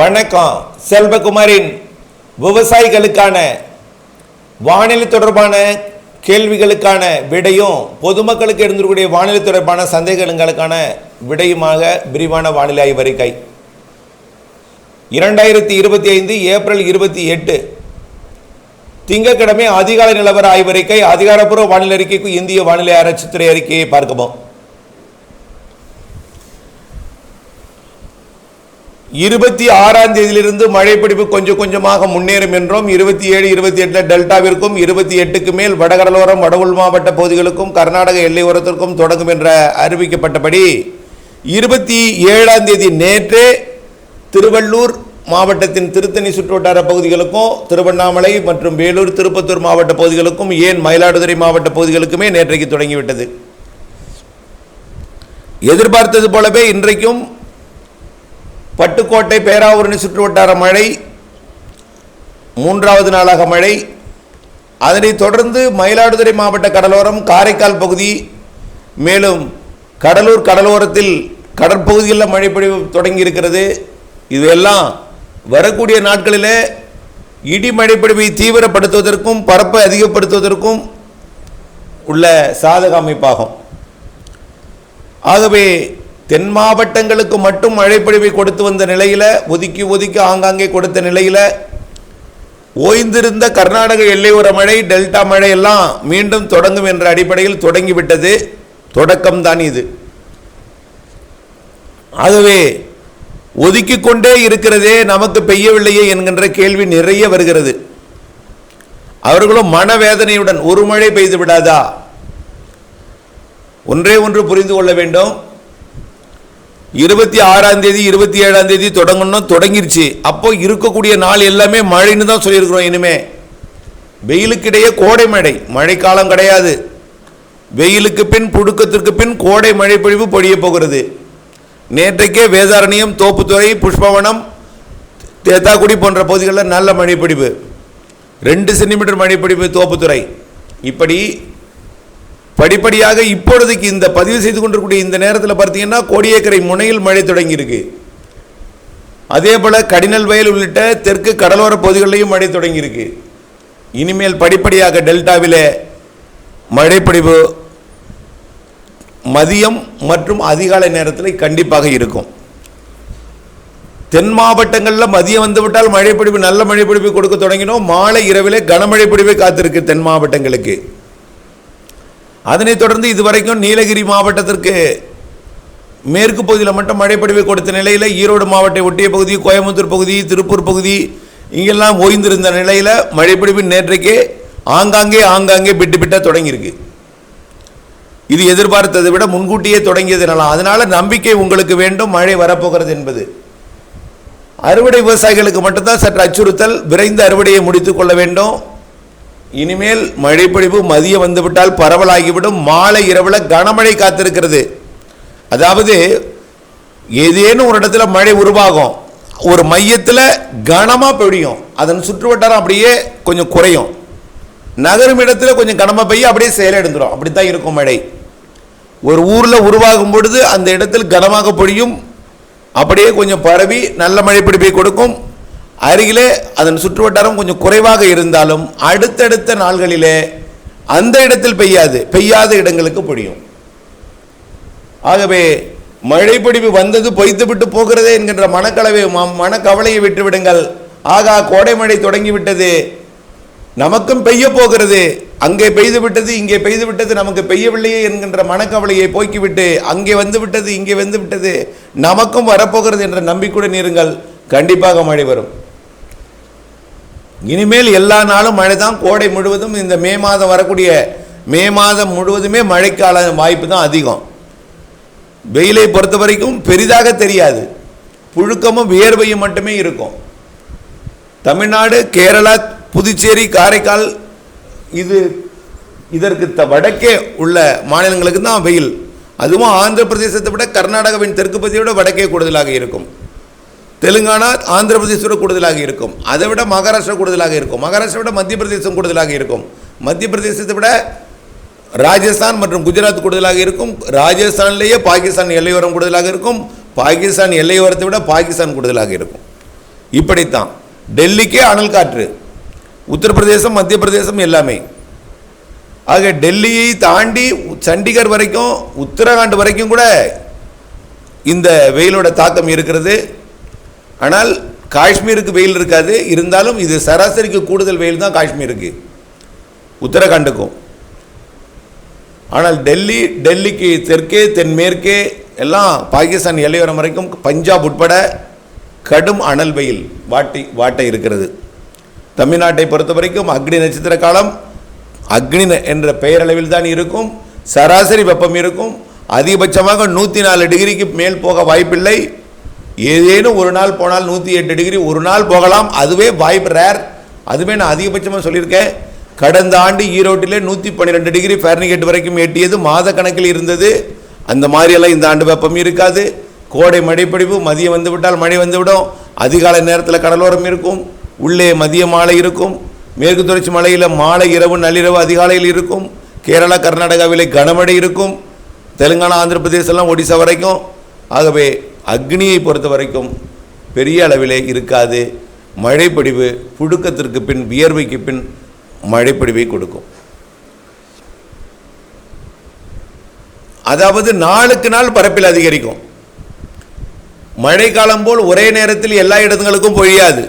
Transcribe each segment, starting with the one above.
வணக்கம். செல்வகுமாரின் விவசாயிகளுக்கான வானிலை தொடர்பான கேள்விகளுக்கான விடையும் பொதுமக்களுக்கு இருந்திருக்கக்கூடிய வானிலை தொடர்பான சந்தேகங்களுக்கான விடையுமாக விரிவான வானிலை ஆய்வறிக்கை. இரண்டாயிரத்தி இருபத்தி ஐந்து ஏப்ரல் இருபத்தி எட்டு திங்கட்கிழமை அதிகாலை நிலவர ஆய்வறிக்கை. அதிகாரப்பூர்வ வானிலை அறிக்கைக்கு இந்திய வானிலை ஆராய்ச்சித்துறை அறிக்கையை பார்க்கவும் இருபத்தி ஆறாம் தேதியிலிருந்து மழைப்பிடிப்பு கொஞ்சம் கொஞ்சமாக முன்னேறும் என்றும் இருபத்தி ஏழு இருபத்தி எட்டில் டெல்டாவிற்கும் இருபத்தி எட்டுக்கு மேல் வடகடலோரம் வட உள் மாவட்ட பகுதிகளுக்கும் கர்நாடக எல்லையோரத்திற்கும் தொடங்கும் என்ற அறிவிக்கப்பட்டபடி இருபத்தி ஏழாம் தேதி நேற்றே திருவள்ளூர் மாவட்டத்தின் திருத்தணி சுற்றுவட்டார பகுதிகளுக்கும் திருவண்ணாமலை மற்றும் வேலூர் திருப்பத்தூர் மாவட்ட பகுதிகளுக்கும் ஏன் மயிலாடுதுறை மாவட்ட பகுதிகளுக்குமே நேற்றைக்கு தொடங்கிவிட்டது. எதிர்பார்த்தது போலவே இன்றைக்கும் பட்டுக்கோட்டை பேராவூரணி சுற்றுவட்டார மழை மூன்றாவது நாளாக மழை. அதனைத் தொடர்ந்து மயிலாடுதுறை மாவட்ட கடலோரம் காரைக்கால் பகுதி மேலும் கடலூர் கடலோரத்தில் கடற்பகுதிகளில் மழைப்பொழிவு தொடங்கி இருக்கிறது இதுவெல்லாம் வரக்கூடிய நாட்களில் இடி மழைப்பொழிவை தீவிரப்படுத்துவதற்கும் பரப்பை அதிகப்படுத்துவதற்கும் உள்ள சாதக அமைப்பாகும். ஆகவே தென் மாவட்டங்களுக்கு மட்டும் மழைப்பொழிவை கொடுத்து வந்த நிலையில் ஒதுக்கி ஒதுக்கி ஆங்காங்கே கொடுத்த நிலையில் ஓய்ந்திருந்த கர்நாடக எல்லையோர மழை டெல்டா மழை எல்லாம் மீண்டும் தொடங்கும் என்ற அடிப்படையில் தொடங்கிவிட்டது. தொடக்கம்தான் இது. ஆகவே ஒதுக்கி கொண்டே இருக்கிறதே நமக்கு பெய்யவில்லையே என்கின்ற கேள்வி நிறைய வருகிறது. அவர்களும் மனவேதனையுடன் ஒரு மழை பெய்து விடாதா? ஒன்றே ஒன்று புரிந்து கொள்ள வேண்டும். இருபத்தி ஆறாம் தேதி இருபத்தி ஏழாம் தேதி தொடங்கணும் தொடங்கிருச்சு. அப்போ இருக்கக்கூடிய நாள் எல்லாமே மழைன்னு தான் சொல்லியிருக்கிறோம் இனிமே. வெயிலுக்கிடையே கோடை மழை மழைக்காலம் கிடையாது. வெயிலுக்கு பின் புழுக்கத்திற்கு பின் கோடை மழை பொழிவு பொழிய போகிறது. நேற்றைக்கே வேதாரண்யம் தோப்புத்துறை புஷ்பவனம் தேத்தாக்குடி போன்ற பகுதிகளில் நல்ல மழைப்பொழிவு. ரெண்டு சென்டிமீட்டர் மழைப்பொழிவு தோப்புத்துறை. இப்படி படிப்படியாக இப்பொழுதுக்கு இந்த பதிவு செய்து கொண்டிருக்கூடிய இந்த நேரத்தில் பார்த்தீங்கன்னா கோடியக்கரை முனையில் மழை தொடங்கியிருக்கு. அதே போல் கடினல் வயல் உள்ளிட்ட தெற்கு கடலோர பகுதிகளிலையும் மழை தொடங்கியிருக்கு. இனிமேல் படிப்படியாக டெல்டாவிலே மழைப்பொழிவு மதியம் மற்றும் அதிகாலை நேரத்தில் கண்டிப்பாக இருக்கும். தென் மாவட்டங்களில் மதியம் வந்துவிட்டால் மழைப்பொழிவு நல்ல மழைப்பொழிவு கொடுக்க தொடங்கினோம். மாலை இரவிலே கனமழை பொழிவை காத்திருக்கு தென் மாவட்டங்களுக்கு. அதனைத் தொடர்ந்து இதுவரைக்கும் நீலகிரி மாவட்டத்திற்கு மேற்கு பகுதியில் மட்டும் மழைப்படிவை கொடுத்த நிலையில் ஈரோடு மாவட்டத்தை ஒட்டிய பகுதி கோயம்புத்தூர் பகுதி திருப்பூர் பகுதி இங்கெல்லாம் ஓய்ந்திருந்த நிலையில் மழைப்பொழிவு நேற்றைக்கே ஆங்காங்கே ஆங்காங்கே பிட்டு பிட்டாக தொடங்கியிருக்கு. இது எதிர்பார்த்ததை விட முன்கூட்டியே தொடங்கியதுனால அதனால் நம்பிக்கை உங்களுக்கு வேண்டும் மழை வரப்போகிறது என்பது. அறுவடை விவசாயிகளுக்கு மட்டும்தான் சற்று அச்சுறுத்தல். விரைந்து அறுவடையை முடித்துக் கொள்ள வேண்டும். இனிமேல் மழைப்பொழிவு மதியம் வந்துவிட்டால் பரவலாகிவிடும். மாலை இரவில் கனமழை காத்திருக்கிறது. அதாவது ஏதேனும் ஒரு இடத்துல மழை உருவாகும். ஒரு மையத்தில் கனமாக பெய்யும் அதன் சுற்றுவட்டாரம் அப்படியே கொஞ்சம் குறையும். நகரும் இடத்துல கொஞ்சம் கனமாக பெய்ய அப்படியே செயலிழந்துடும் அப்படி தான் இருக்கும் மழை. ஒரு ஊரில் உருவாகும் பொழுது அந்த இடத்தில் கனமாக பொழியும். அப்படியே கொஞ்சம் பரவி நல்ல மழை பிடிப்பை கொடுக்கும். அருகிலே அதன் சுற்றுவட்டாரம் கொஞ்சம் குறைவாக இருந்தாலும் அடுத்தடுத்த நாள்களிலே அந்த இடத்தில் பெய்யாது. பெய்யாத இடங்களுக்கு பொழியும். ஆகவே மழைப்பொடிவு வந்தது பொய்த்து விட்டு போகிறதே என்கின்ற மனக்கலவை மனக்கவலையை விட்டு விடுங்கள் ஆகா கோடை மழை தொடங்கிவிட்டது. நமக்கும் பெய்ய போகிறது. அங்கே பெய்து விட்டது இங்கே பெய்து விட்டது நமக்கு பெய்யவில்லையே என்கின்ற மனக்கவலையை போக்கிவிட்டு அங்கே வந்து விட்டது இங்கே வந்து விட்டது நமக்கும் வரப்போகிறது என்ற நம்பிக்கையுடன் இருங்கள். கண்டிப்பாக மழை வரும். இனிமேல் எல்லா நாளும் மழை தான் கோடை முழுவதும் இந்த மே மாதம் வரக்கூடிய மே மாதம் முழுவதுமே மழைக்கால வாய்ப்பு தான் அதிகம். வெயிலை பொறுத்த வரைக்கும் பெரிதாக தெரியாது. புழுக்கமும் வியர்வையும் மட்டுமே இருக்கும். தமிழ்நாடு கேரளா புதுச்சேரி காரைக்கால் இது இதற்கு த வடக்கே உள்ள மாநிலங்களுக்கு தான் வெயில். அதுவும் ஆந்திர பிரதேசத்தை விட கர்நாடகாவின் தெற்கு பகுதியை விட வடக்கே கூடுதலாக இருக்கும். தெலுங்கானா ஆந்திர பிரதேசோட கூடுதலாக இருக்கும். அதை விட மகாராஷ்டிரா கூடுதலாக இருக்கும். மகாராஷ்டிரா விட மத்திய பிரதேசம் கூடுதலாக இருக்கும். மத்திய பிரதேசத்தை விட ராஜஸ்தான் மற்றும் குஜராத் கூடுதலாக இருக்கும். ராஜஸ்தான்லேயே பாகிஸ்தான் எல்லையோரம் கூடுதலாக இருக்கும். பாகிஸ்தான் எல்லையோரத்தை விட பாகிஸ்தான் கூடுதலாக இருக்கும். இப்படித்தான். டெல்லிக்கே அனல் காற்று. உத்தரப்பிரதேசம் மத்திய பிரதேசம் எல்லாமே. ஆக டெல்லியை தாண்டி சண்டிகர் வரைக்கும் உத்தரகாண்ட் வரைக்கும் கூட இந்த வெயிலோட தாக்கம் இருக்கிறது. ஆனால் காஷ்மீருக்கு வெயில் இருக்காது. இருந்தாலும் இது சராசரிக்கு கூடுதல் வெயில் தான் காஷ்மீருக்கு. உத்தரகாண்டுக்கும். ஆனால் டெல்லி டெல்லிக்கு தெற்கே தென்மேற்கே எல்லாம் பாகிஸ்தான் எல்லையோரம் வரைக்கும் பஞ்சாப் உட்பட கடும் அனல் வெயில் வாட்டி வாட்ட இருக்கிறது. தமிழ்நாட்டை பொறுத்த வரைக்கும் அக்னி நட்சத்திர காலம் அக்னி என்ற பெயரளவில் தான் இருக்கும். சராசரி வெப்பம் இருக்கும். அதிகபட்சமாக நூற்றி நாலு டிகிரிக்கு மேல் போக வாய்ப்பில்லை. ஏதேனும் ஒரு நாள் போனால் நூற்றி எட்டு டிகிரி ஒரு நாள் போகலாம். அதுவே வாய்ப்பு ரேர் அதுவே நான் அதிகபட்சமாக சொல்லியிருக்கேன். கடந்த ஆண்டு ஈரோட்டிலே நூற்றி பன்னிரெண்டு டிகிரி ஃபேர்னிகேட் வரைக்கும் எட்டியது. மாத கணக்கில் இருந்தது. அந்த மாதிரியெல்லாம் இந்த ஆண்டு வெப்பம் இருக்காது. கோடை மழைப்பிடிப்பு மதியம் வந்து விட்டால் மழை வந்துவிடும். அதிகாலை நேரத்தில் கடலோரம் இருக்கும். உள்ளே மதிய மாலை இருக்கும். மேற்கு தொடர்ச்சி மலையில் மாலை இரவு நள்ளிரவு அதிகாலையில் இருக்கும். கேரளா கர்நாடகாவிலே கனமழை இருக்கும். தெலுங்கானா ஆந்திர பிரதேசம்லாம் ஒடிசா வரைக்கும். ஆகவே அக்னியை பொறுத்த வரைக்கும் பெரிய அளவிலே இருக்காது. மழைப்பொடிவு புழுக்கத்திற்கு பின் வியர்வைக்கு பின் மழைப்பொடிவை கொடுக்கும். அதாவது நாளுக்கு நாள் பரப்பில் அதிகரிக்கும். மழைக்காலம் போல் ஒரே நேரத்தில் எல்லா இடங்களுக்கும் பொழியாது.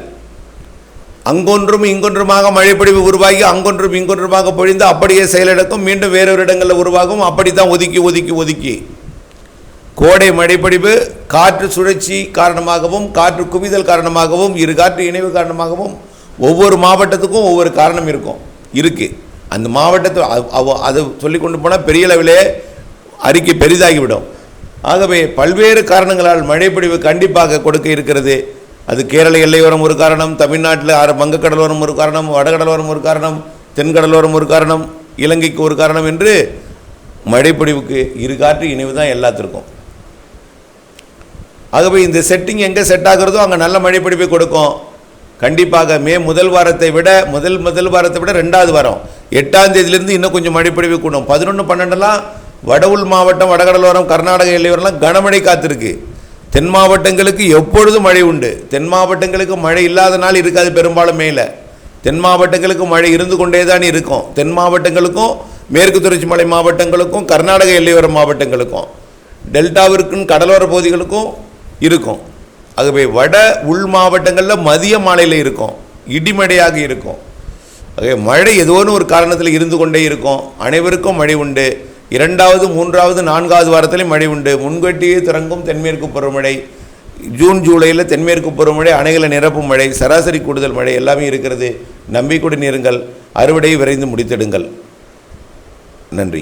அங்கொன்றும் இங்கொன்றுமாக மழைப்பொழிவு உருவாகி அங்கொன்றும் இங்கொன்றுமாக பொழிந்து அப்படியே செயலிழக்கும். மீண்டும் வேறொரு இடங்களில் உருவாகும். அப்படித்தான் ஒதுக்கி ஒதுக்கி ஒதுக்கி. கோடை மழைப்படிவு காற்று சுழற்சி காரணமாகவும் காற்று குவிதல் காரணமாகவும் இரு காற்று இணைவு காரணமாகவும் ஒவ்வொரு மாவட்டத்துக்கும் ஒவ்வொரு காரணம் இருக்கும் இருக்குது அந்த மாவட்டத்தை அவ- அவ- அது சொல்லி கொண்டு போனால் பெரிய அளவிலே அறிக்கை பெரிதாகிவிடும். ஆகவே பல்வேறு காரணங்களால் மழைப்பொழிவு கண்டிப்பாக கொடுக்க இருக்கிறது. அது கேரள எல்லையோரம் ஒரு காரணம் தமிழ்நாட்டில் ஆறு வங்கக்கடலோரம் ஒரு காரணம் வடகடலோரம் ஒரு காரணம் தென்கடலோரம் ஒரு காரணம் இலங்கைக்கு ஒரு காரணம் என்று மழைப்பொழிவுக்கு இரு காற்று இணைவு தான் எல்லாத்திற்கும். ஆகவே இந்த செட்டிங் எங்கே செட் ஆகிறதோ அங்கே நல்ல மழைப்பிடிப்பை கொடுக்கும். கண்டிப்பாக மே முதல் வாரத்தை விட முதல் முதல் வாரத்தை விட ரெண்டாவது வாரம். எட்டாம் தேதியிலேருந்து இன்னும் கொஞ்சம் மழைப்பிடிவு கூடும். பதினொன்று பன்னெண்டுலாம் வடவுள் மாவட்டம் வடகடலோரம் கர்நாடக எல்லையோரெல்லாம் கனமழை காத்திருக்கு. தென் மாவட்டங்களுக்கு எப்பொழுதும் மழை உண்டு. தென் மாவட்டங்களுக்கு மழை இல்லாத நாள் இருக்காது பெரும்பாலும் மேலே. தென் மாவட்டங்களுக்கு மழை இருந்து கொண்டே தான் இருக்கும். தென் மாவட்டங்களுக்கும் மேற்கு தொடர்ச்சி மலை மாவட்டங்களுக்கும் கர்நாடக எல்லையோர மாவட்டங்களுக்கும் டெல்டாவிற்கும் கடலோர பகுதிகளுக்கும் இருக்கும். ஆகவே வட உள் மாவட்டங்களில் மதிய மாலையில் இருக்கும். இடிமடையாக இருக்கும். ஆகவே மழை ஏதோன்னு ஒரு காரணத்தில் இருந்து கொண்டே இருக்கும். அனைவருக்கும் மழை உண்டு. இரண்டாவது மூன்றாவது நான்காவது வாரத்திலையும் மழை உண்டு. முன்கட்டியே திறங்கும் தென்மேற்கு பருவமழை ஜூன் ஜூலையில் தென்மேற்கு பருவமழை அணைகளை நிரப்பும் மழை சராசரி கூடுதல் மழை எல்லாமே இருக்கிறது. நம்பிக்கையுடன் இருங்கள் அறுவடை விரைந்து முடித்திடுங்கள். நன்றி.